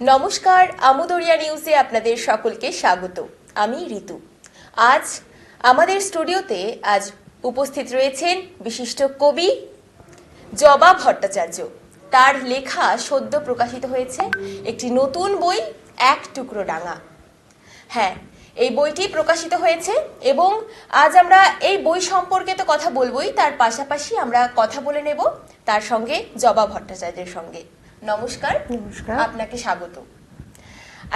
নমস্কার, আমুদরিয়া নিউজে আপনাদের সকলকে স্বাগত। আমি ঋতু। আজ আমাদের স্টুডিওতে আজ উপস্থিত রয়েছেন বিশিষ্ট কবি জবা ভট্টাচার্য। তার লেখা সদ্য প্রকাশিত হয়েছে একটি নতুন বই, এক টুকরো ডাঙা। হ্যাঁ এই বইটি প্রকাশিত হয়েছে এবং আজ আমরা এই বই সম্পর্কে তো কথা বলবোই, তার পাশাপাশি আমরা কথা বলে নেব তার সঙ্গে জবা ভট্টাচার্যের সঙ্গে। নমস্কার। নমস্কার। আপনাকে স্বাগত।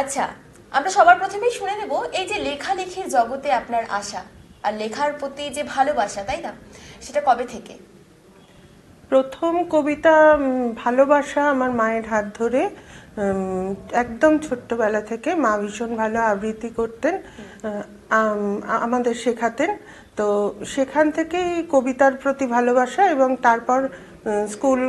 আচ্ছা আমরা সবার প্রথমেই শুনে নেব এই যে লেখালেখির জগতে আপনার আশা আর লেখার প্রতি যে ভালোবাসা তাই না? সেটা কবে থেকে? প্রথম কবিতা ভালোবাসা আমার মায়ের হাত ধরে একদম ছোট্টবেলা থেকে মা ভীষণ ভালো আবৃত্তি করতেন আমাদের শেখাতেন। তো সেখান থেকেই কবিতার প্রতি ভালোবাসা এবং তারপর স্কুল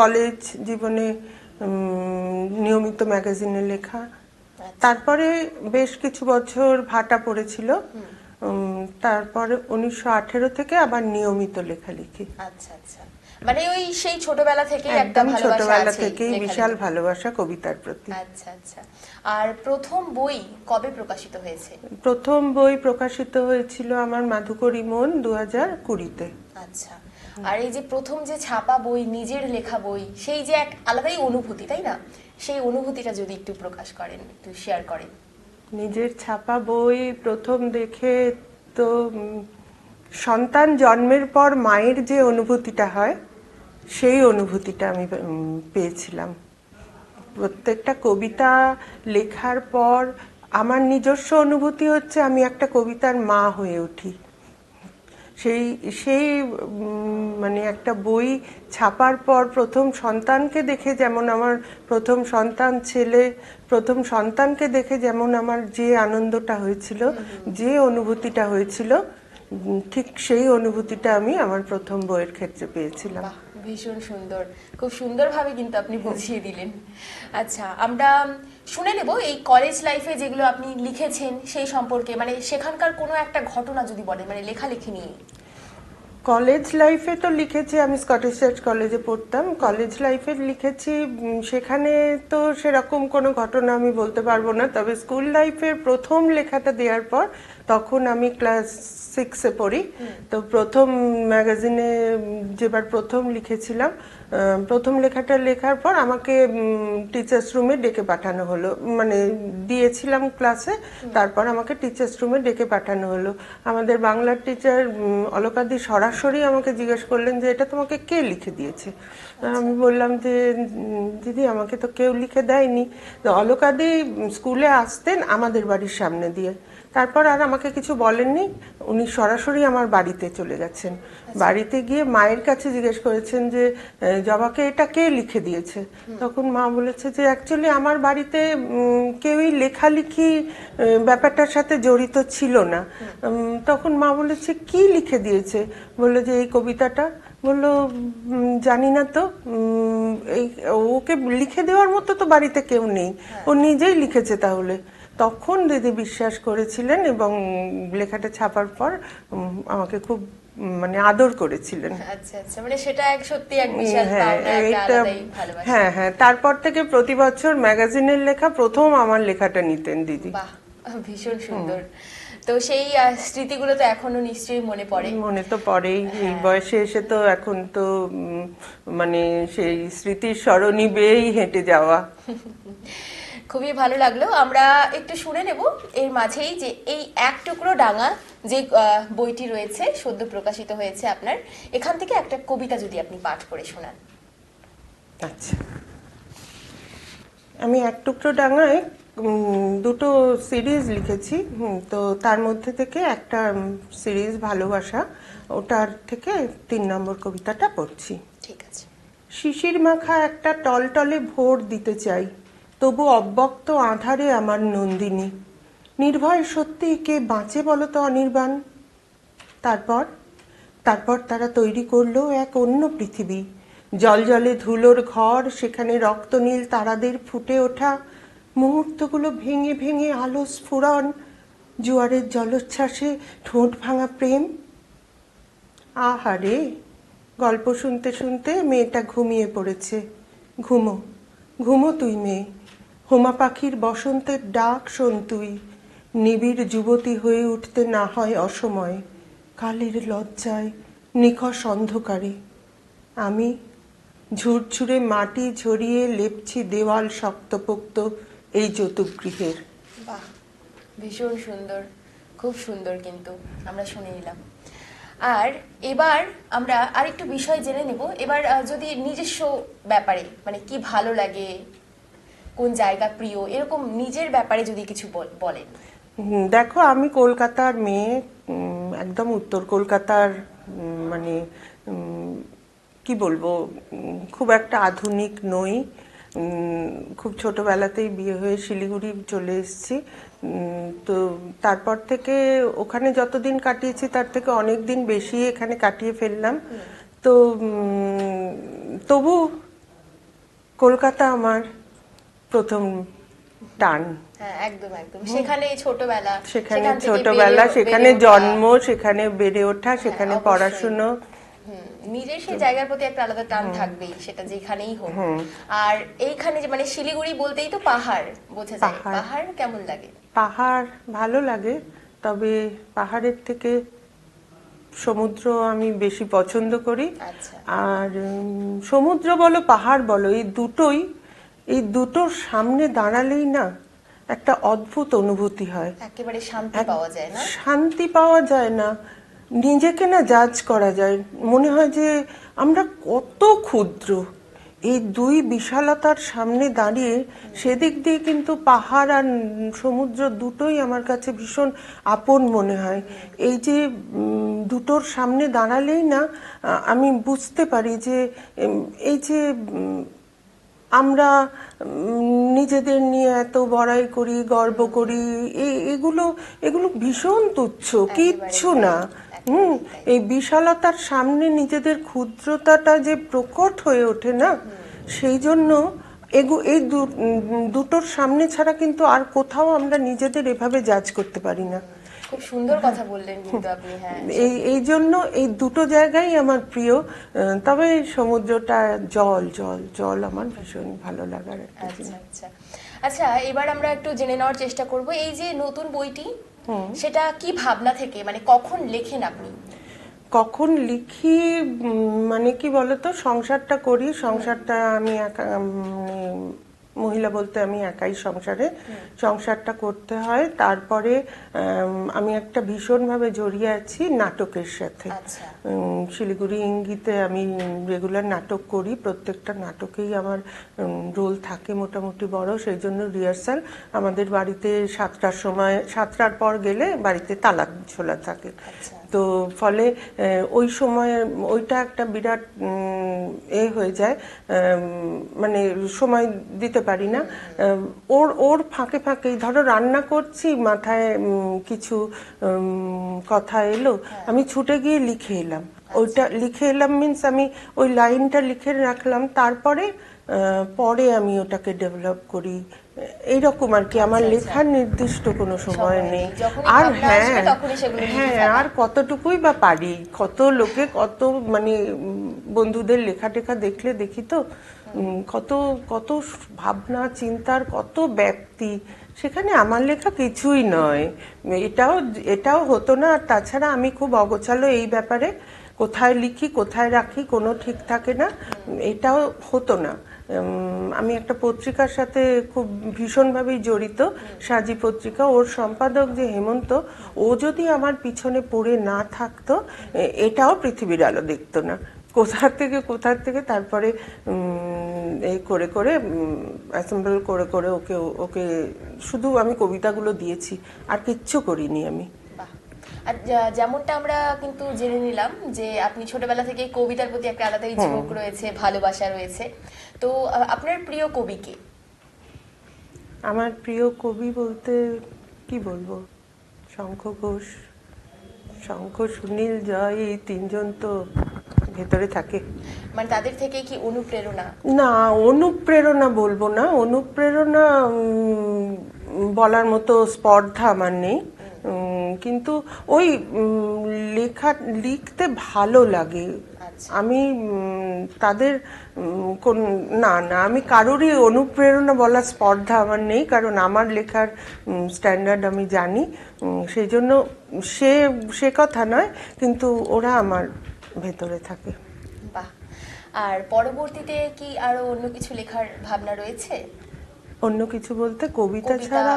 কলেজ জীবনে নিয়মিত ম্যাগাজিনে লেখা। তারপরে বেশ কিছু বছর ভাটা পড়েছিল। তারপরে উনিশশো আঠেরো থেকে আবার নিয়মিত লেখালেখি আচ্ছা আচ্ছা। মানে ওই সেই ছোটবেলা থেকে একটা একদম ছোটবেলা থেকেই বিশাল ভালোবাসা কবিতার প্রতি। আচ্ছা আচ্ছা। আর প্রথম বই কবে প্রকাশিত হয়েছে? প্রথম বই প্রকাশিত হয়েছিল আমার মাধুকরী মন দু হাজার কুড়িতে। আচ্ছা। আর এই যে প্রথম যে ছাপা বই নিজের লেখা বই সেই যে এক আলাদাই অনুভূতি তাই না? সেই অনুভূতিটা যদি একটু প্রকাশ করেন একটু শেয়ার করেন। নিজের ছাপা বই প্রথম দেখে তো সন্তান জন্মের পর মায়ের যে অনুভূতিটা হয় সেই অনুভূতিটা আমি পেয়েছিলাম। প্রত্যেকটা কবিতা লেখার পর আমার নিজস্ব অনুভূতি হচ্ছে আমি একটা কবিতার মা হয়ে উঠি। সেই সেই মানে একটা বই ছাপার পর প্রথম সন্তানকে দেখে যেমন আমার প্রথম সন্তান ছেলে, প্রথম সন্তানকে দেখে যেমন আমার যে আনন্দটা হয়েছিল, যে অনুভূতিটা হয়েছিল ঠিক সেই অনুভূতিটা আমি আমার প্রথম বইয়ের ক্ষেত্রে পেয়েছিলাম। ভীষণ সুন্দর। খুব সুন্দরভাবে কিন্তু আপনি বুঝিয়ে দিলেন। আচ্ছা আমরা শুনে নেব এই কলেজ লাইফে যেগুলো আপনি লিখেছেন সেই সম্পর্কে। মানে সেখানকার কোনো একটা ঘটনা যদি বলেন মানে লেখালেখি নিয়ে। কলেজ লাইফে তো লিখেছি আমি স্কটিশ চার্চ কলেজে পড়তাম। কলেজ লাইফে লিখেছি সেখানে তো সেরকম কোনো ঘটনা আমি বলতে পারব না। তবে স্কুল লাইফের প্রথম লেখাটা দেওয়ার পর তখন আমি ক্লাস সিক্সে পড়ি। তো প্রথম ম্যাগাজিনে যেবার প্রথম লিখেছিলাম প্রথম লেখাটা লেখার পর আমাকে টিচার্স রুমে ডেকে পাঠানো হলো। মানে দিয়েছিলাম ক্লাসে তারপর আমাকে টিচার্স রুমে ডেকে পাঠানো হলো। আমাদের বাংলার টিচার অলকাদি সরাসরি আমাকে জিজ্ঞেস করলেন যে এটা তোমাকে কে লিখে দিয়েছে? আমি বললাম যে দিদি আমাকে তো কেউ লিখে দেয়নি। অলকাদি স্কুলে আসতেন আমাদের বাড়ির সামনে দিয়ে। তারপর আর আমাকে কিছু বলেননি। উনি সরাসরি আমার বাড়িতে চলে গেছেন। বাড়িতে গিয়ে মায়ের কাছে জিজ্ঞেস করেছেন যে জবাকে এটা কে লিখে দিয়েছে? তখন মা বলেছে যে অ্যাকচুয়ালি আমার বাড়িতে কেউই লেখালেখি ব্যাপারটার সাথে জড়িত ছিল না। তখন মা বলেছে কি লিখে দিয়েছে? বলল যে এই কবিতাটা। বলল জানি না তো। এই ওকে লিখে দেওয়ার মতো তো বাড়িতে কেউ নেই। ও নিজেই লিখেছে তাহলে। তখন দিদি বিশ্বাস করেছিলেন এবং লেখাটা ছাপার পর আমাকে খুব মানে আদর করেছিলেন। আচ্ছা আচ্ছা মানে সেটা এক সত্যি এক বিশাল হ্যাঁ হ্যাঁ হ্যাঁ তারপর থেকে প্রতি বছর ম্যাগাজিনের লেখা প্রথম আমার লেখাটা নিতেন দিদি। ভীষণ সুন্দর। তো সেই স্মৃতিগুলো তো এখনও নিশ্চয়ই মনে পড়ে। মনে তো পড়েই এই বয়সে এসে তো এখন তো মানে সেই স্মৃতির স্মরণী বেয়েই হেঁটে যাওয়া। খুবই ভালো লাগল। আমরা একটু শুনে নেব এর মাঝেই যে এই এক টুকরো ডাঙা যে বইটি রয়েছে সদ্য প্রকাশিত হয়েছে আপনার এখান থেকে একটা কবিতা যদি আপনি পাঠ করে শোনান। আচ্ছা। আমি এক টুকরো ডাঙায় দুটো সিরিজ লিখেছি তো তার মধ্যে থেকে একটা সিরিজ ভালোবাসা ওটার থেকে তিন নম্বর কবিতাটা পড়ছি। ঠিক আছে। শিশির মাখা একটা টলটলে ভোর দিতে চাই। তবু অব্যক্ত আধারে আমার নন্দিনী। নির্ভয় সত্যি কে বাঁচে বলো তো অনির্বাণ? তারপর? তারপর তারা তৈরি করল এক অন্য পৃথিবী। জল জলে ধুলোর ঘর, সেখানে রক্তনীল তারাদের ফুটে ওঠা, মুহূর্তগুলো ভেঙে ভেঙে আলো স্ফুরণ, জোয়ারের জলোচ্ছ্বাসে ঠোঁট ভাঙা প্রেম। আহারে, গল্প শুনতে শুনতে মেয়েটা ঘুমিয়ে পড়েছে। ঘুমো ঘুমো তুই মেয়ে। হোমা পাখির বসন্তের ডাক শোন তুই। নিবিড় যুবতী হয়ে উঠতে না হয় অসময়। কালের লজ্জায় নিখস অন্ধকারে। আমি ঝুরঝুরে মাটি ঝরিয়ে লেপছি দেওয়াল শক্তপোক্ত এই যতুগৃহের। বাহ, ভীষণ সুন্দর, খুব সুন্দর কিন্তু, আমরা শুনে নিলাম। আর এবার আমরা আরেকটু বিষয় জেনে নেব। এবার যদি নিজস্ব ব্যাপারে মানে কি ভালো লাগে কোন জায়গা প্রিয়? এরকম নিজের ব্যাপারে যদি কিছু বল- বলেন। দেখো আমি কলকাতার মেয়ে একদম উত্তর কলকাতার মানে কি বলব খুব একটা আধুনিক নই। খুব ছোটবেলাতেই বিয়ে হয়ে শিলিগুড়ি চলে এসেছি। তো তারপর থেকে ওখানে যতদিন কাটিয়েছি তার থেকে অনেক দিন বেশি এখানে কাটিয়ে ফেললাম। তো তবু কলকাতা আমার প্রথম টান। হ্যাঁ একদম একদম। সেখানে ছোটবেলা সেখানে ছোটবেলা সেখানে জন্ম সেখানে বেড়ে ওঠা সেখানে পড়াশুনো। নিজের সেই জায়গার প্রতি একটা আলাদা টান থাকবেই সেটা যেখানেই হোক। আর এইখানে যে মানে শিলিগুড়ি বলতেই তো পাহাড় বোঝা যায়। পাহাড়। পাহাড় কেমন লাগে? পাহাড় ভালো লাগে তবে পাহাড়ের থেকে সমুদ্র আমি বেশি পছন্দ করি। আচ্ছা। আর সমুদ্র বলো পাহাড় বলো এই দুটোই এই দুটোর সামনে দাঁড়ালেই না একটা অদ্ভুত অনুভূতি হয়। একেবারে শান্তি পাওয়া যায় না? শান্তি পাওয়া যায় না। নিজেকে না জাজ করা যায়। মনে হয় যে আমরা কত ক্ষুদ্র। এই দুই বিশালতার সামনে দাঁড়িয়ে সেদিক দিয়ে কিন্তু পাহাড় আর সমুদ্র দুটোই আমার কাছে ভীষণ আপন মনে হয়। এই যে দুটোর সামনে দাঁড়ালেই না আমি বুঝতে পারি যে এই যে আমরা নিজেদের নিয়ে এত বড়াই করি গর্ব করি এ- এগুলো এগুলো ভীষণ তুচ্ছ কিচ্ছু না। হুম এই বিশালতার সামনে নিজেদের ক্ষুদ্রতাটা যে প্রকট হয়ে ওঠে না সেই জন্য এগু- এই দু- দুটোর সামনে ছাড়া কিন্তু আর কোথাও আমরা নিজেদের এভাবে জাজ করতে পারি না। খুব সুন্দর কথা বললেন কিন্তু আপনি হ্যাঁ এই এই জন্য এই দুটো জায়গাই আমার প্রিয়। তবে সমুদ্রটা জল জল জল আমার ভীষণ ভালো লাগার একটা আচ্ছা আচ্ছা। আচ্ছা এবার আমরা একটু জেনে নেওয়ার চেষ্টা করব এই যে নতুন বইটি সেটা কি ভাবনা থেকে মানে কখন লেখেন আপনি? কখন লিখি মানে কি বলতো সংসারটা করি সংসারটা আমি একা মানে মহিলা বলতে আমি একাই সংসারে সংসারটা করতে হয়। তারপরে আমি একটা ভীষণভাবে জড়িয়ে আছি নাটকের সাথে। আচ্ছা। শিলিগুড়ি ইঙ্গিতে আমি রেগুলার নাটক করি। প্রত্যেকটা নাটকেই আমার রোল থাকে মোটামুটি বড়। সেই জন্য রিহার্সাল আমাদের বাড়িতে সাতটার সময় সাতটার পর গেলে বাড়িতে তালা ঝোলা থাকে। আচ্ছা। তো ফলে ওই সময় ওইটা একটা বিরাট এ হয়ে যায়। মানে সময় দিতে পারি না। ওর ওর ফাঁকে ফাঁকে ধরো রান্না করছি মাথায় কিছু কথা এলো। আমি ছুটে গিয়ে লিখে এলাম। ওইটা লিখে এলাম মিন্স আমি ওই লাইনটা লিখে রাখলাম তারপরে পরে আমি ওটাকে ডেভেলপ করি। এইরকম আর কি আমার লেখার নির্দিষ্ট কোনো সময় নেই। আর হ্যাঁ হ্যাঁ আর কতটুকুই বা পারি? কত লোকে কত মানে বন্ধুদের লেখা টেখা দেখলে দেখি তো কত কত ভাবনা চিন্তার কত ব্যাপ্তি সেখানে আমার লেখা কিছুই নয়। এটাও এটাও হতো না। আর তাছাড়া আমি খুব অগোছালো এই ব্যাপারে। কোথায় লিখি, কোথায় রাখি, কোনো ঠিক থাকে না, এটাও হতো না। আমি একটা পত্রিকার সাথে খুব ভীষণভাবেই জড়িত, সাজি পত্রিকা। ওর সম্পাদক যে হেমন্ত, ও যদি আমার পিছনে পড়ে না থাকতো এটাও পৃথিবীর আলো দেখতো না। কোথা থেকে কোথা থেকে, তারপরে এই করে করে অ্যাসেম্বল করে করে ওকে ওকে শুধু আমি কবিতাগুলো দিয়েছি, আর কিচ্ছু করিনি আমি। আর যেমনটা আমরা কিন্তু জেনে নিলাম যে আপনি ছোটবেলা থেকে কবিতার প্রতি একটা আলাদাই ঝোঁক রয়েছে ভালোবাসা রয়েছে। তো আপনার প্রিয় কবি কে? আমার প্রিয় কবি বলতে কি বলব? শঙ্খ ঘোষ। শঙ্খ সুনীল জয় এই তিনজন তো ভেতরে থাকে। মানে তাদের থেকে কি অনুপ্রেরণা? না অনুপ্রেরণা বলব না। অনুপ্রেরণা উম, বলার মতো স্পর্ধা আমার নেই। কিন্তু ওই লেখা লিখতে ভালো লাগে। আমি তাদের কোন না না আমি কারোরই অনুপ্রেরণা বলার স্পর্ধা আমার নেই কারণ আমার লেখার স্ট্যান্ডার্ড আমি জানি সেই জন্য সে সে কথা নয় কিন্তু ওরা আমার ভেতরে থাকে। বাহ! আর পরবর্তীতে কি আরও অন্য কিছু লেখার ভাবনা রয়েছে? অন্য কিছু বলতে কবিতা ছাড়া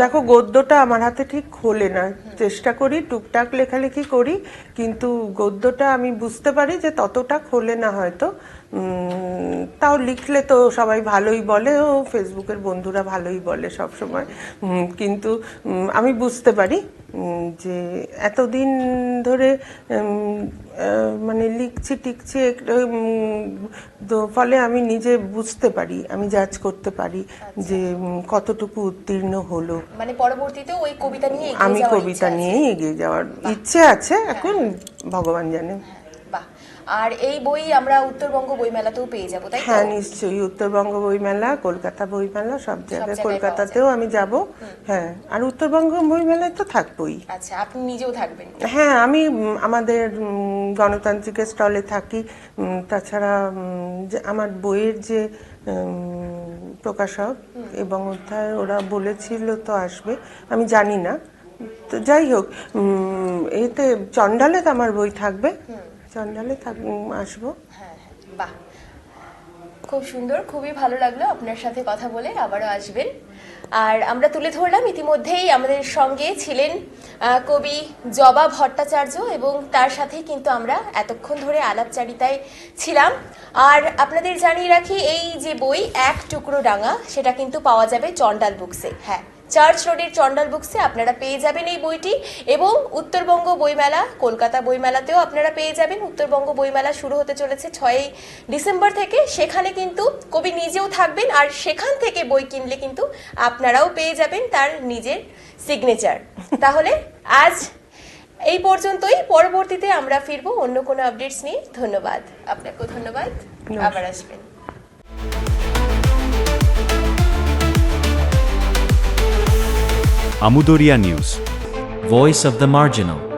দেখো গদ্যটা আমার হাতে ঠিক খোলে না। চেষ্টা করি টুকটাক লেখালেখি করি কিন্তু গদ্যটা আমি বুঝতে পারি যে ততটা খোলে না হয়তো। তাও লিখলে তো সবাই ভালোই বলে ও ফেসবুকের বন্ধুরা ভালোই বলে সব সময় কিন্তু আমি বুঝতে পারি। যে এতদিন ধরে মানে লিখছি টিকছি ফলে আমি নিজে বুঝতে পারি আমি জাজ করতে পারি যে কতটুকু উত্তীর্ণ হলো। মানে পরবর্তীতে ওই কবিতা নিয়ে আমি কবিতা নিয়েই এগিয়ে যাওয়ার ইচ্ছে আছে এখন ভগবান জানে। বাহ আর এই বই আমরা উত্তরবঙ্গ বইমেলাতেও পেয়ে যাব তাই হ্যাঁ নিশ্চয়ই উত্তরবঙ্গ বইমেলা কলকাতা বইমেলা সব জায়গায় কলকাতাতেও আমি যাব। হ্যাঁ আর উত্তরবঙ্গ বইমেলায় তো থাকবোই। আচ্ছা আপনি নিজেও থাকবেন? হ্যাঁ আমি আমাদের উম, গণতান্ত্রিকের স্টলে থাকি। তাছাড়া আমার বইয়ের যে প্রকাশক এবং অধ্যায় ওরা বলেছিল তো আসবে আমি জানি না। তো যাই হোক এতে চন্ডালে তো আমার বই থাকবে। চন্ডালে থাক আসব। হ্যাঁ হ্যাঁ। বাহ। খুব সুন্দর, খুবই ভালো লাগল আপনার সাথে কথা বলে, আবারও আসবেন। আর আমরা তুলে ধরলাম, ইতিমধ্যেই আমাদের সঙ্গে ছিলেন কবি জবা ভট্টাচার্য এবং তার সাথে কিন্তু আমরা এতক্ষণ ধরে আলাপচারিতায় ছিলাম। আর আপনাদের জানিয়ে রাখি, এই যে বই, এক টুকরো ডাঙা, সেটা কিন্তু পাওয়া যাবে চন্ডাল বুকসে। হ্যাঁ। চার্চ রোডের চন্ডাল বুকসে আপনারা পেয়ে যাবেন এই বইটি এবং উত্তরবঙ্গ বইমেলা কলকাতা বইমেলাতেও আপনারা পেয়ে যাবেন। উত্তরবঙ্গ বইমেলা শুরু হতে চলেছে ছয়ই ডিসেম্বর থেকে। সেখানে কিন্তু কবি নিজেও থাকবেন আর সেখান থেকে বই কিনলে কিন্তু আপনারাও পেয়ে যাবেন তার নিজের সিগনেচার তাহলে আজ এই পর্যন্তই। পরবর্তীতে আমরা ফিরবো অন্য কোনো আপডেটস নিয়ে। ধন্যবাদ। আপনাকেও ধন্যবাদ। আবার আসবেন। Amudoria News. Voice of the marginal.